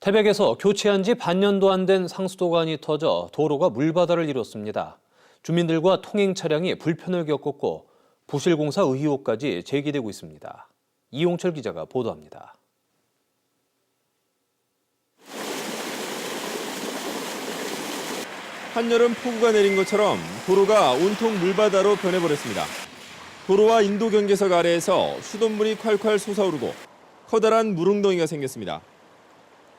태백에서 교체한 지 반년도 안 된 상수도관이 터져 도로가 물바다를 이뤘습니다. 주민들과 통행 차량이 불편을 겪었고 부실공사 의혹까지 제기되고 있습니다. 이용철 기자가 보도합니다. 한여름 폭우가 내린 것처럼 도로가 온통 물바다로 변해버렸습니다. 도로와 인도 경계석 아래에서 수돗물이 콸콸 솟아오르고 커다란 물웅덩이가 생겼습니다.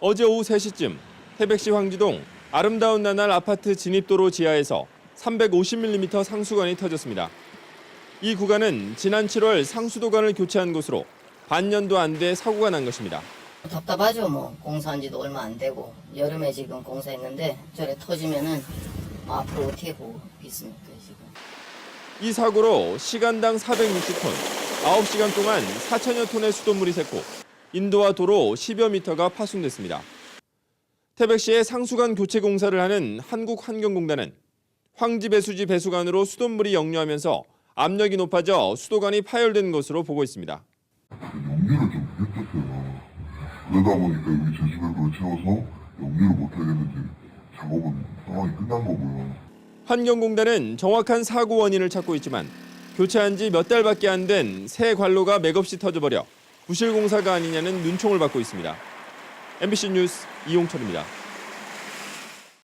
어제 오후 3시쯤 태백시 황지동 아름다운 나날 아파트 진입도로 지하에서 350mm 상수관이 터졌습니다. 이 구간은 지난 7월 상수도관을 교체한 곳으로 반년도 안 돼 사고가 난 것입니다. 답답하죠 뭐 공사한 지도 얼마 안 되고 여름에 지금 공사했는데 저래 터지면은 앞으로 어떻게 보고 있습니까 지금 이 사고로 시간당 460톤, 9시간 동안 4천여 톤의 수돗물이 샜고 인도와 도로 10여 미터가 파손됐습니다. 태백시의 상수관 교체 공사를 하는 한국환경공단은 황지 배수지 배수관으로 수돗물이 역류하면서 압력이 높아져 수도관이 파열된 것으로 보고 있습니다. 연기를 좀 했었어요. 그러다 보니까 여기 제수백으로 채워서 연기를 못하겠는지 작업은 상황이 끝난 거고요. 환경공단은 정확한 사고 원인을 찾고 있지만 교체한 지 몇 달밖에 안 된 새 관로가 맥없이 터져버려 부실 공사가 아니냐는 눈총을 받고 있습니다. MBC 뉴스 이용철입니다.